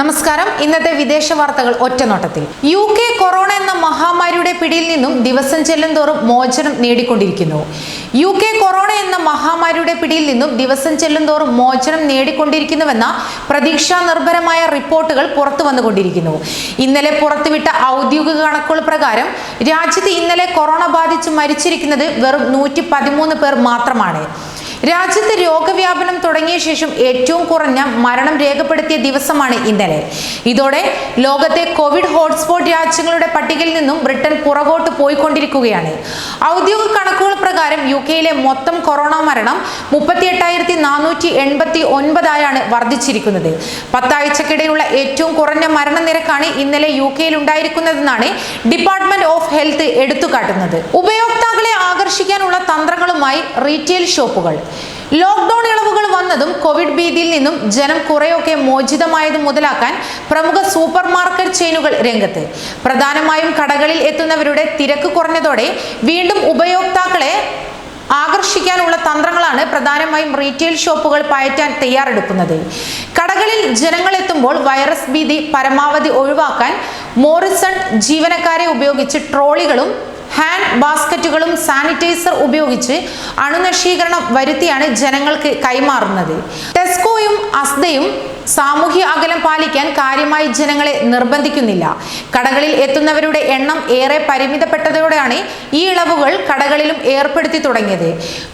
നമസ്കാരം. ഇന്നത്തെ വിദേശ വാർത്തകൾ ഒറ്റനോട്ടത്തിൽ. യു കെ കൊറോണ എന്ന മഹാമാരിയുടെ പിടിയിൽ നിന്നും ദിവസം ചെല്ലുന്തോറും മോചനം നേടിക്കൊണ്ടിരിക്കുന്നു. യു കെ കൊറോണ എന്ന മഹാമാരിയുടെ പിടിയിൽ നിന്നും ദിവസം ചെല്ലുന്തോറും മോചനം നേടിക്കൊണ്ടിരിക്കുന്നുവെന്ന പ്രതീക്ഷാ നിർഭരമായ റിപ്പോർട്ടുകൾ പുറത്തു വന്നുകൊണ്ടിരിക്കുന്നു. ഇന്നലെ പുറത്തുവിട്ട ഔദ്യോഗിക കണക്കുകൾ പ്രകാരം രാജ്യത്ത് ഇന്നലെ കൊറോണ ബാധിച്ച് മരിച്ചിരിക്കുന്നത് വെറും നൂറ്റി പേർ മാത്രമാണ്. രാജ്യത്ത് രോഗവ്യാപനം തുടങ്ങിയ ശേഷം ഏറ്റവും കുറഞ്ഞ മരണം രേഖപ്പെടുത്തിയ ദിവസമാണ് ഇന്നലെ. ഇതോടെ ലോകത്തെ കോവിഡ് ഹോട്ട്സ്പോട്ട് രാജ്യങ്ങളുടെ പട്ടികയിൽ നിന്നും ബ്രിട്ടൻ പുറകോട്ട് പോയിക്കൊണ്ടിരിക്കുകയാണ്. ഔദ്യോഗിക കണക്കുകൾ പ്രകാരം യു കെയിലെ മൊത്തം കൊറോണ മരണം മുപ്പത്തി എട്ടായിരത്തി നാനൂറ്റി എൺപത്തി ഒൻപതായാണ് വർദ്ധിച്ചിരിക്കുന്നത്. പത്താഴ്ചക്കിടെയുള്ള ഏറ്റവും കുറഞ്ഞ മരണനിരക്കാണ് ഇന്നലെ യു കെയിൽ ഉണ്ടായിരിക്കുന്നതെന്നാണ് ഡിപ്പാർട്ട്മെന്റ് ഓഫ് ഹെൽത്ത് എടുത്തുകാട്ടുന്നത്. ഉപയോക്താക്കളെ ആകർഷിക്കാനുള്ള തന്ത്രങ്ങളുമായി റീറ്റെയിൽ ഷോപ്പുകൾ. ലോക്ക്ഡൌൺ ഇളവുകൾ വന്നതും കോവിഡ് ഭീതിയിൽ നിന്നും ജനം കുറെയൊക്കെ മോചിതമായത് മുതലാക്കാൻ പ്രമുഖ സൂപ്പർ മാർക്കറ്റ് ചെയിനുകൾ രംഗത്ത്. പ്രധാനമായും കടകളിൽ എത്തുന്നവരുടെ തിരക്ക് കുറഞ്ഞതോടെ വീണ്ടും ഉപയോക്താക്കളെ ആകർഷിക്കാനുള്ള തന്ത്രങ്ങളാണ് പ്രധാനമായും റീറ്റെയിൽ ഷോപ്പുകൾ പയറ്റാൻ തയ്യാറെടുക്കുന്നത്. കടകളിൽ ജനങ്ങൾ എത്തുമ്പോൾ വൈറസ് ഭീതി പരമാവധി ഒഴിവാക്കാൻ മോറിസൺ ജീവനക്കാരെ ഉപയോഗിച്ച് ട്രോളികളും ഹാൻഡ് ബാസ്ക്കറ്റുകളും സാനിറ്റൈസർ ഉപയോഗിച്ച് അണുനശീകരണം വരുത്തിയാണ് ജനങ്ങൾക്ക് കൈമാറുന്നത്. ടെസ്കോയും അസ്ദയും സാമൂഹ്യ അകലം പാലിക്കാൻ കാര്യമായി ജനങ്ങളെ നിർബന്ധിക്കുന്നില്ല. കടകളിൽ എത്തുന്നവരുടെ എണ്ണം ഏറെ പരിമിതപ്പെട്ടതോടെയാണ് ഈ ഇളവുകൾ കടകളിലും ഏർപ്പെടുത്തി തുടങ്ങിയത്.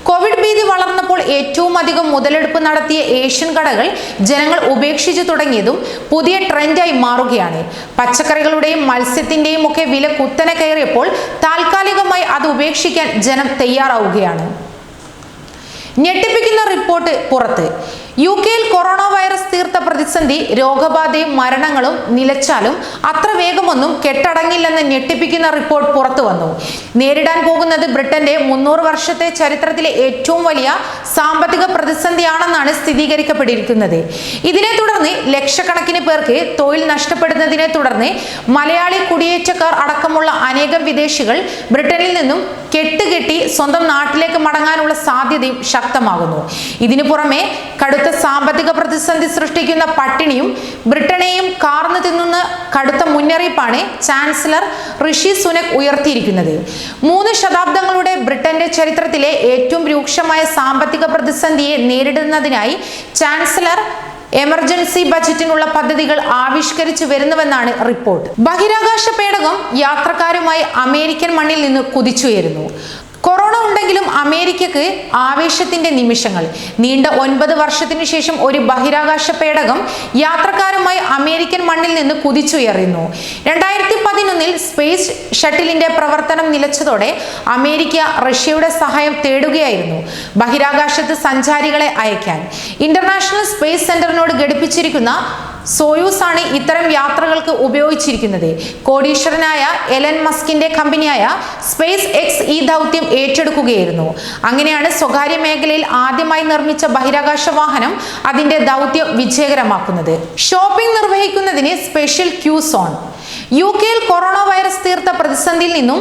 കോവിഡ് ഭീതി വളർന്നപ്പോൾ ഏറ്റവും അധികം മുതലെടുപ്പ് നടത്തിയ ഏഷ്യൻ കടകൾ ജനങ്ങൾ ഉപേക്ഷിച്ചു തുടങ്ങിയതും പുതിയ ട്രെൻഡായി മാറുകയാണ്. പച്ചക്കറികളുടെയും മത്സ്യത്തിന്റെയും ഒക്കെ വില കുത്തനെ കയറിയപ്പോൾ താൽക്കാലികമായി അത് ഉപേക്ഷിക്കാൻ ജനം തയ്യാറാവുകയാണ്. ഞെട്ടിപ്പിക്കുന്ന റിപ്പോർട്ട് പുറത്ത്. യു കെയിൽ കൊറോണ വൈറസ് തീർത്ത പ്രതിസന്ധി രോഗബാധയും മരണങ്ങളും നിലച്ചാലും അത്ര വേഗമൊന്നും കെട്ടടങ്ങില്ലെന്ന് ഞെട്ടിപ്പിക്കുന്ന റിപ്പോർട്ട് പുറത്തു വന്നു. നേരിടാൻ പോകുന്നത് ബ്രിട്ടന്റെ മുന്നൂറ് വർഷത്തെ ചരിത്രത്തിലെ ഏറ്റവും വലിയ സാമ്പത്തിക പ്രതിസന്ധിയാണെന്നാണ് സ്ഥിരീകരിക്കപ്പെട്ടിരിക്കുന്നത്. ഇതിനെ തുടർന്ന് ലക്ഷക്കണക്കിന് പേർക്ക് തൊഴിൽ നഷ്ടപ്പെടുന്നതിനെ തുടർന്ന് മലയാളി കുടിയേറ്റക്കാർ അടക്കമുള്ള അനേകം വിദേശികൾ ബ്രിട്ടനിൽ നിന്നും കെട്ടുകെട്ടി സ്വന്തം നാട്ടിലേക്ക് മടങ്ങാനുള്ള സാധ്യതയും ശക്തമാകുന്നു. ഇതിനു പുറമെ കടുത്ത സാമ്പത്തിക പ്രതിസന്ധി സൃഷ്ടിക്കുന്ന പട്ടിണിയും ബ്രിട്ടനെയും കാർന്നു തിന്നുന്ന കടുത്ത മുന്നറിയിപ്പാണ് ചാൻസലർ ഋഷി സുനക് ഉയർത്തിയിരിക്കുന്നത്. മൂന്ന് ശതാബ്ദങ്ങളുടെ ബ്രിട്ടന്റെ ചരിത്രത്തിലെ ഏറ്റവും രൂക്ഷമായ സാമ്പത്തിക പ്രതിസന്ധിയെ നേരിടുന്നതിനായി ചാൻസലർ എമർജൻസി ബജറ്റിനുള്ള പദ്ധതികൾ ആവിഷ്കരിച്ചു വരുന്നുവെന്നാണ് റിപ്പോർട്ട്. ബഹിരാകാശ പേടകം യാത്രക്കാരുമായി അമേരിക്കൻ മണ്ണിൽ നിന്ന് കുതിച്ചുയരുന്നു. കൊറോണ ഉണ്ടെങ്കിലും അമേരിക്കക്ക് ആവേശത്തിന്റെ നിമിഷങ്ങൾ. നീണ്ട ഒൻപത് വർഷത്തിനു ശേഷം ഒരു ബഹിരാകാശ പേടകം യാത്രക്കാരുമായി അമേരിക്കൻ മണ്ണിൽ നിന്ന് കുതിച്ചുയറുന്നു രണ്ടായിരത്തി പതിനൊന്നിൽ സ്പേസ് ഷട്ടിലിന്റെ പ്രവർത്തനം നിലച്ചതോടെ അമേരിക്ക റഷ്യയുടെ സഹായം തേടുകയായിരുന്നു ബഹിരാകാശത്ത് സഞ്ചാരികളെ അയക്കാൻ. ഇന്റർനാഷണൽ സ്പേസ് സെന്ററിനോട് ഘടിപ്പിച്ചിരിക്കുന്ന സോയൂസ് ആണ് ഇത്തരം യാത്രകൾക്ക് ഉപയോഗിച്ചിരിക്കുന്നത്. കോടീശ്വരനായ എലൻ മസ്കിന്റെ കമ്പനിയായ സ്പേസ് എക്സ് ഈ ദൗത്യം ഏറ്റെടുക്കുകയായിരുന്നു. അങ്ങനെയാണ് സ്വകാര്യ മേഖലയിൽ ആദ്യമായി നിർമ്മിച്ച ബഹിരാകാശ വാഹനം അതിന്റെ ദൗത്യം വിജയകരമാക്കുന്നത്. ഷോപ്പിംഗ് നിർവഹിക്കുന്നതിന് സ്പെഷ്യൽ ക്യൂ സോൺ യു കെയിൽ കൊറോണ വൈറസ് തീർത്ത പ്രതിസന്ധിയിൽ നിന്നും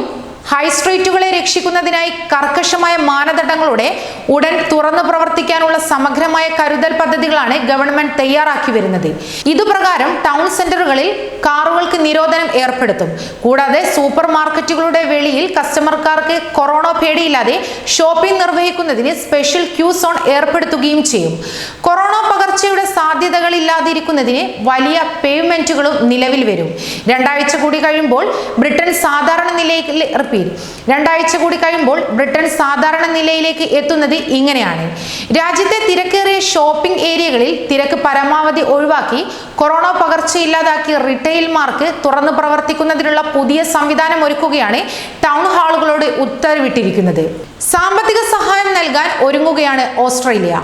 ഹൈ സ്ട്രീറ്റുകളെ രക്ഷിക്കുന്നതിനായി കർക്കശമായ മാനദണ്ഡങ്ങളോടെ ഉടൻ തുറന്നു പ്രവർത്തിക്കാനുള്ള സമഗ്രമായ കരുതൽ പദ്ധതികളാണ് ഗവൺമെന്റ് തയ്യാറാക്കി വരുന്നത്. ഇതുപ്രകാരം ടൗൺ സെന്ററുകളിൽ കാറുകൾക്ക് നിരോധനം ഏർപ്പെടുത്തും. കൂടാതെ സൂപ്പർ മാർക്കറ്റുകളുടെ വെളിയിൽ കസ്റ്റമർക്കാർക്ക് കൊറോണ പേടിയില്ലാതെ ഷോപ്പിംഗ് നിർവഹിക്കുന്നതിന് സ്പെഷ്യൽ ക്യൂ സോൺ ഏർപ്പെടുത്തുകയും ചെയ്യും. കൊറോണ പകർച്ചയുടെ സാധ്യതകൾ ഇല്ലാതിരിക്കുന്നതിന് വലിയ പേയ്മെന്റുകളും നിലവിൽ വരും. രണ്ടാഴ്ച കൂടി കഴിയുമ്പോൾ ബ്രിട്ടൻ സാധാരണ നിലയിൽ റിപ്പീറ്റ്. രണ്ടാഴ്ച കൂടി കഴിയുമ്പോൾ ബ്രിട്ടൻ സാധാരണ നിലയിലേക്ക് എത്തുന്നത് ഇങ്ങനെയാണ്. രാജ്യത്തെ തിരക്കേറിയ ഷോപ്പിംഗ് ഏരിയകളിൽ തിരക്ക് പരമാവധി ഒഴിവാക്കി കൊറോണ പകർച്ച ഇല്ലാതാക്കി റിട്ടെയിൽമാർക്ക് തുറന്നു പ്രവർത്തിക്കുന്നതിനുള്ള പുതിയ സംവിധാനം ഒരുക്കുകയാണ് ടൗൺ ഹാളുകളോട് ഉത്തരവിട്ടിരിക്കുന്നത്. സാമ്പത്തിക സഹായം നൽകാൻ ഒരുങ്ങുകയാണ് ഓസ്ട്രേലിയ.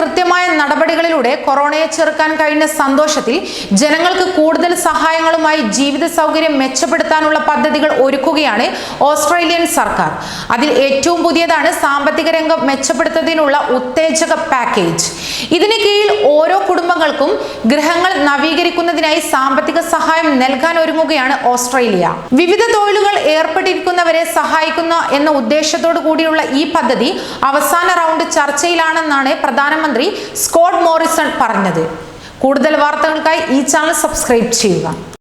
കൃത്യമായ നടപടികളിലൂടെ കൊറോണയെ ചെറുക്കാൻ കഴിഞ്ഞ സന്തോഷത്തിൽ ജനങ്ങൾക്ക് കൂടുതൽ സഹായങ്ങളുമായി ജീവിത സൗകര്യം മെച്ചപ്പെടുത്താനുള്ള പദ്ധതികൾ ഒരുക്കുകയാണ് ഓസ്ട്രേലിയൻ സർക്കാർ. അതിൽ ഏറ്റവും പുതിയതാണ് സാമ്പത്തിക രംഗം മെച്ചപ്പെടുത്തുന്നതിനുള്ള ഉത്തേജക പാക്കേജ്. ഇതിന് കീഴിൽ ഓരോ കുടുംബങ്ങൾക്കും ഗൃഹങ്ങൾ നവീകരിക്കുന്നതിനായി സാമ്പത്തിക സഹായം നൽകാൻ ഒരുങ്ങുകയാണ് ഓസ്ട്രേലിയ. വിവിധ തൊഴിലുകൾ ഏർപ്പെട്ടിരിക്കുന്നവരെ സഹായിക്കുന്ന എന്ന ഉദ്ദേശത്തോടു കൂടിയുള്ള ഈ പദ്ധതി അവസാന റൗണ്ട് ചർച്ചയിലാണെന്നാണ് പ്രധാനമന്ത്രി സ്കോട്ട് മോറിസൺ പറഞ്ഞത്. കൂടുതൽ വാർത്തകൾക്കായി ഈ ചാനൽ സബ്സ്ക്രൈബ് ചെയ്യുക.